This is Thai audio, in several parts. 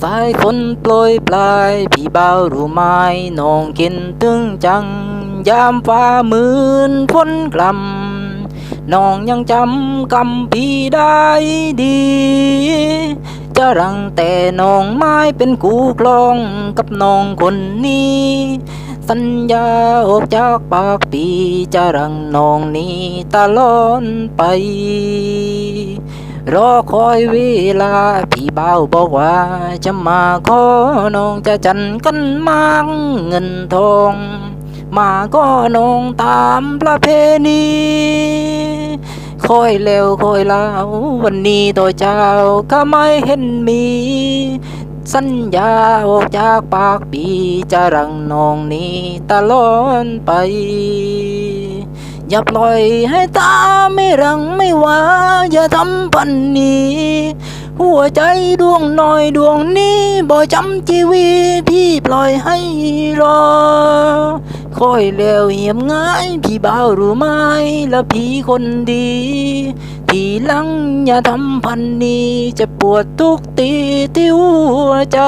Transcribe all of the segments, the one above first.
สายฝนโปรยปลาย พี่เบารู้ไหมน้องกินตึงจัง ยามฟ้ามืนฝนกลำน้องยังจำกำพี่ได้ดี จะรังแต่น้องไม้เป็นกูกลองกับน้องคนนี้ สัญญาออกจากปากปีจะรังน้องนี้ตลอดไป รอคอยเวลา พี่เบาบอกว่า จะมาขอน้องจะจันกันมางเงินทอง มาก็น้องตามประเพณีคอยเร็วคอยลาววันนี้ตัวเจ้าก็ไม่เห็นมี สัญญาออกจากปากปีจะรังน้องนี้ตลอดไป อย่าปล่อยให้ตาไม่รังไม่ว่า อย่าทำปันนี้ หัวใจดวงน้อยดวงนี้บ่จำชีวิตพี่ปล่อยให้รอคอยแล้วเหียมง่าย พี่บ่าวรู้ไหมและพี่คนดีทีหลังอย่าทำพันนี้จะปวดทุกตีที่หัวใจ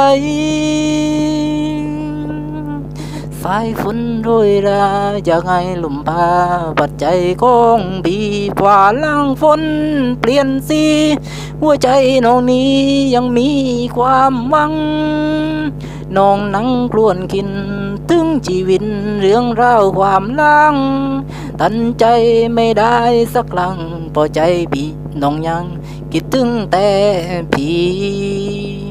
สายฝนโรยราจะไงลมพาปัดใจของบีกว่าล่างฝนเปลี่ยนสีหัวใจน้องนี้ยังมีความหวังน้องนั่งกลวนกิน ถึงชีวิตเรื่องราวความลังตันใจไม่ได้สักครั้งพอใจพี่น้องยังคิดถึงแต่พี่